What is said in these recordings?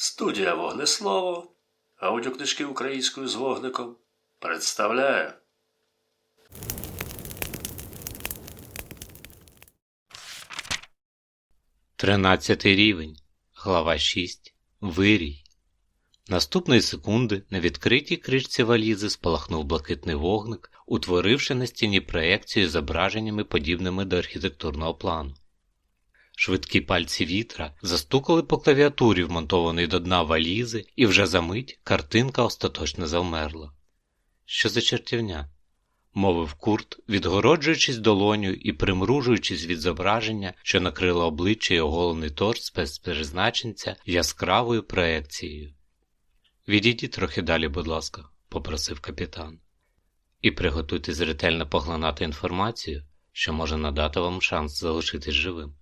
Студія Вогнеслово, аудіокнижки українською з вогником представляє. Тринадцятий рівень, глава 6. Вирій. Наступної секунди на відкритій кришці валізи спалахнув блакитний вогник, утворивши на стіні проекцію зображеннями, подібними до архітектурного плану. Швидкі пальці вітра застукали по клавіатурі, вмонтованій до дна валізи, і вже за мить картинка остаточно завмерла. Що за чертівня? мовив Курт, відгороджуючись долоню і примружуючись від зображення, що накрило обличчя й оголений торс спецпризначенця яскравою проекцією. Відійдіть трохи далі, будь ласка, попросив капітан, і приготуйтесь ретельно поглинати інформацію, що може надати вам шанс залишитись живим.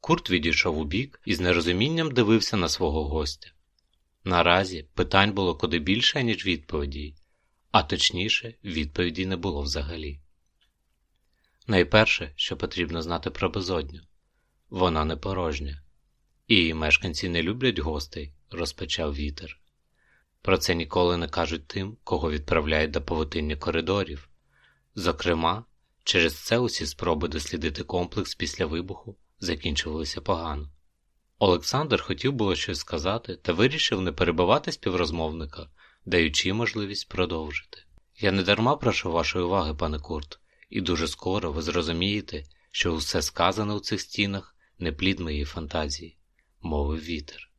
Курт відійшов у бік і з нерозумінням дивився на свого гостя. Наразі питань було куди більше, ніж відповідей, а точніше, відповіді не було взагалі. Найперше, що потрібно знати про безодню вона не порожня, і її мешканці не люблять гостей, розпочав вітер. Про це ніколи не кажуть тим, кого відправляють до повитиння коридорів. Зокрема, через це усі спроби дослідити комплекс після вибуху закінчувалися погано. Олександр хотів було щось сказати та вирішив не перебивати співрозмовника, даючи можливість продовжити. Я не дарма прошу вашої уваги, пане Курт, і дуже скоро ви зрозумієте, що усе сказане у цих стінах не плід моєї фантазії, мовив вітер.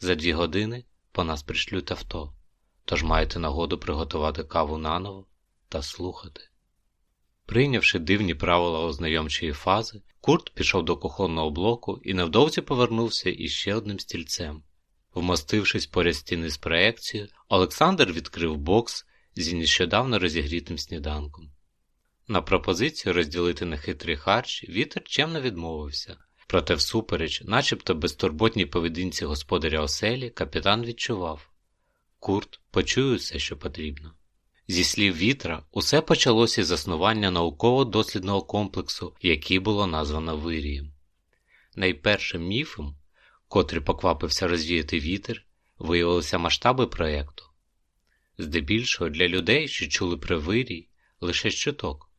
За дві години по нас пришлють авто, тож маєте нагоду приготувати каву наново та слухати. Прийнявши дивні правила ознайомчої фази, Курт пішов до кухонного блоку і невдовзі повернувся із ще одним стільцем. Вмостившись поряд стіни з проекцією, Олександр відкрив бокс зі нещодавно розігрітим сніданком. На пропозицію розділити нехитрий харч вітер чемно відмовився, проте, всупереч, начебто безтурботній поведінці господаря оселі, капітан відчував Курт почує все, що потрібно. Зі слів вітра, усе почалося з заснування науково-дослідного комплексу, який було названо Вирієм. Найпершим міфом, котрий поквапився розвіяти вітер, виявилися масштаби проєкту. Здебільшого для людей, що чули про вирій, лише щиток.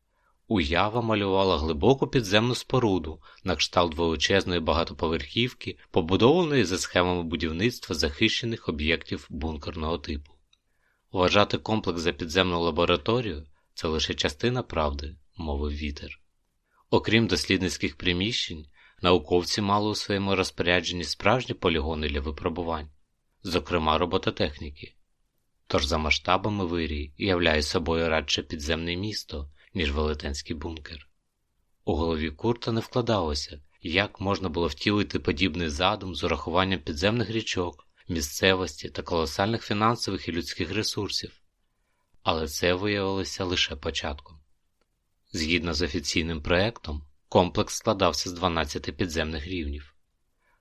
Уява малювала глибоку підземну споруду на кшталт величезної багатоповерхівки, побудованої за схемами будівництва захищених об'єктів бункерного типу. Вважати комплекс за підземну лабораторію це лише частина правди, мовив вітер. Окрім дослідницьких приміщень, науковці мали у своєму розпорядженні справжні полігони для випробувань, зокрема робототехніки. Тож за масштабами вирій являє собою радше підземне місто, ніж велетенський бункер. У голові Курта не вкладалося, як можна було втілити подібний задум з урахуванням підземних річок місцевості та колосальних фінансових і людських ресурсів, але це виявилося лише початком. Згідно з офіційним проектом, комплекс складався з 12 підземних рівнів.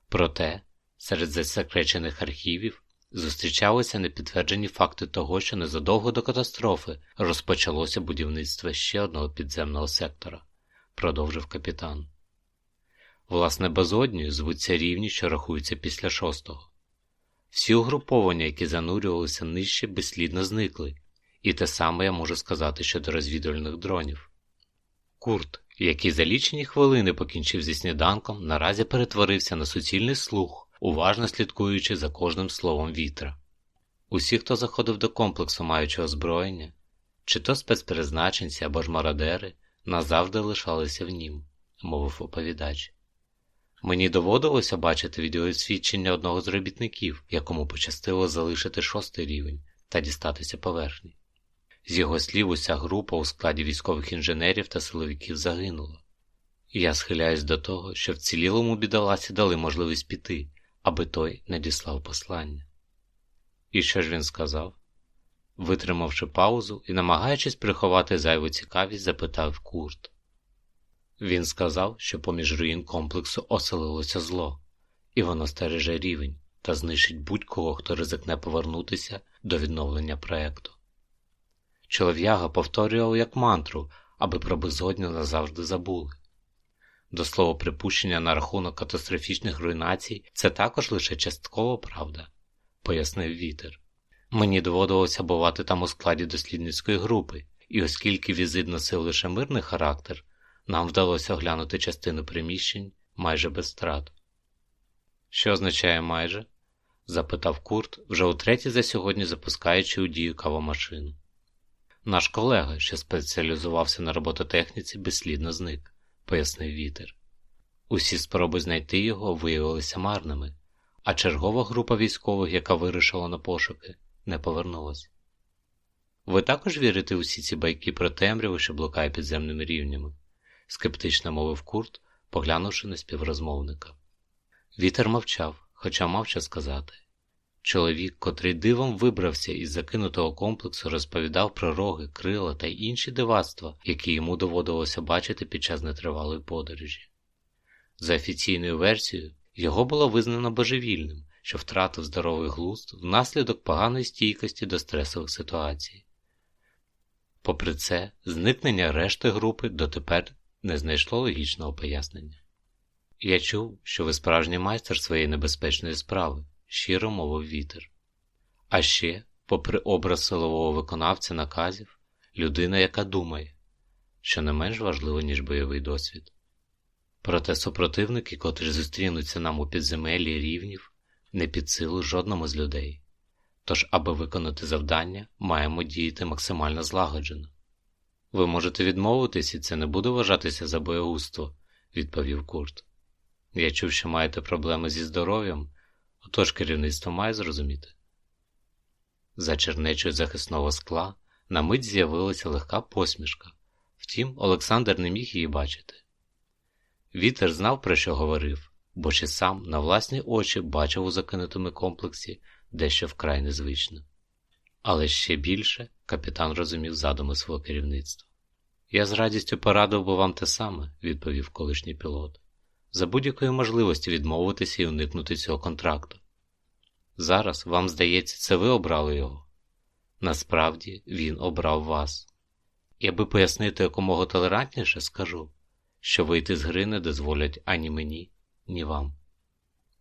Проте, серед засекречених архівів зустрічалися непідтверджені факти того, що незадовго до катастрофи розпочалося будівництво ще одного підземного сектора, продовжив капітан. Власне, безодньою звуться рівні, що рахуються після шостого. Всі угруповання, які занурювалися нижче, безслідно зникли, і те саме я можу сказати щодо розвідувальних дронів. Курт, який за лічені хвилини покінчив зі сніданком, наразі перетворився на суцільний слух, уважно слідкуючи за кожним словом вітра. Усі, хто заходив до комплексу, маючи озброєння, чи то спецпризначенці або ж мародери, назавжди лишалися в нім, мовив оповідач. Мені доводилося бачити відеосвідчення одного з робітників, якому пощастило залишити шостий рівень та дістатися поверхні. З його слів, уся група у складі військових інженерів та силовиків загинула. І я схиляюсь до того, що вцілілому бідоласі дали можливість піти, аби той надіслав послання. І що ж він сказав? Витримавши паузу і намагаючись приховати зайву цікавість, запитав Курт. Він сказав, що поміж руїн комплексу оселилося зло, і воно стереже рівень та знищить будь-кого, хто ризикне повернутися до відновлення проекту. Чолов'яга повторював як мантру, аби про безодню назавжди забули. До слова, припущення на рахунок катастрофічних руйнацій це також лише часткова правда, пояснив вітер. Мені доводилося бувати там у складі дослідницької групи, і оскільки візит носив лише мирний характер, нам вдалося оглянути частину приміщень майже без страт. Що означає майже? запитав Курт, вже утретє за сьогодні запускаючи у дію кавомашину. Наш колега, що спеціалізувався на робототехніці, безслідно зник, пояснив вітер. Усі спроби знайти його виявилися марними, а чергова група військових, яка вирушила на пошуки, не повернулась. Ви також вірите у всі ці байки про темряву, що блукає підземними рівнями? Скептично мовив Курт, поглянувши на співрозмовника. Вітер мовчав, хоча мав що сказати. Чоловік, котрий дивом вибрався із закинутого комплексу, розповідав про роги, крила та інші дивацтва, які йому доводилося бачити під час нетривалої подорожі. За офіційною версією, його було визнано божевільним, що втратив здоровий глузд внаслідок поганої стійкості до стресових ситуацій. Попри це, зникнення решти групи дотепер не знайшло логічного пояснення. Я чув, що ви справжній майстер своєї небезпечної справи, щиро мовив вітер. А ще, попри образ силового виконавця наказів, людина, яка думає, що не менш важливо, ніж бойовий досвід. Проте супротивники, котрі зустрінуться нам у підземеллі рівнів, не під силу жодному з людей. Тож, аби виконати завдання, маємо діяти максимально злагоджено. Ви можете відмовитись, і це не буде вважатися за боєгузтво, відповів Курт. Я чув, що маєте проблеми зі здоров'ям, отож керівництво має зрозуміти. За чернечою захисного скла на мить з'явилася легка посмішка, втім, Олександр не міг її бачити. Вітер знав, про що говорив, бо ще сам на власні очі бачив у закинутому комплексі дещо вкрай незвичне. Але ще більше капітан розумів задуми свого керівництва. Я з радістю порадив би вам те саме, відповів колишній пілот, за будь-якої можливості відмовитися і уникнути цього контракту. Зараз, вам здається, це ви обрали його. Насправді він обрав вас. І аби пояснити якомога толерантніше, скажу, що вийти з гри не дозволять ані мені, ні вам.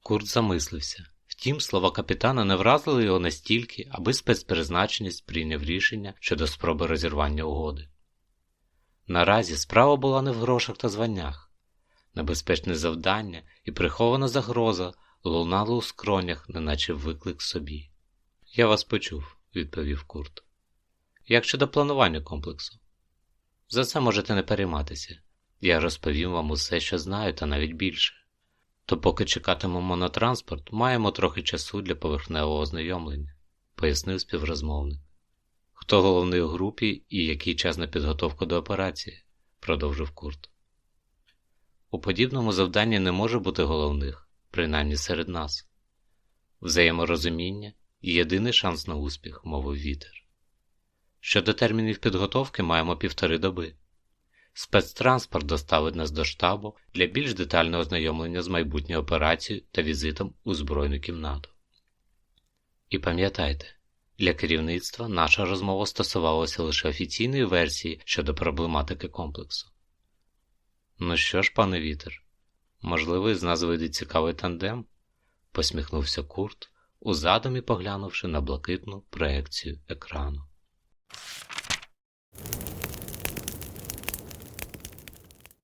Курт замислився. Втім, слова капітана не вразили його настільки, аби спецпризначеність прийняв рішення щодо спроби розірвання угоди. Наразі справа була не в грошах та званнях. Небезпечне завдання і прихована загроза лунали у скронях, неначе виклик собі. Я вас почув, відповів Курт. Як щодо планування комплексу? За це можете не перейматися. Я розповім вам усе, що знаю, та навіть більше. То поки чекатимемо на транспорт, маємо трохи часу для поверхневого ознайомлення, пояснив співрозмовник. Хто головний у групі і який час на підготовку до операції, продовжив Курт. У подібному завданні не може бути головних, принаймні серед нас. Взаєморозуміння і єдиний шанс на успіх, мовив вітер. Щодо термінів підготовки маємо півтори доби. Спецтранспорт доставить нас до штабу для більш детального ознайомлення з майбутньою операцією та візитом у збройну кімнату. І пам'ятайте, для керівництва наша розмова стосувалася лише офіційної версії щодо проблематики комплексу. Ну що ж, пане вітер, можливо, із нас вийде цікавий тандем? посміхнувся Курт, у задумі поглянувши на блакитну проекцію екрану.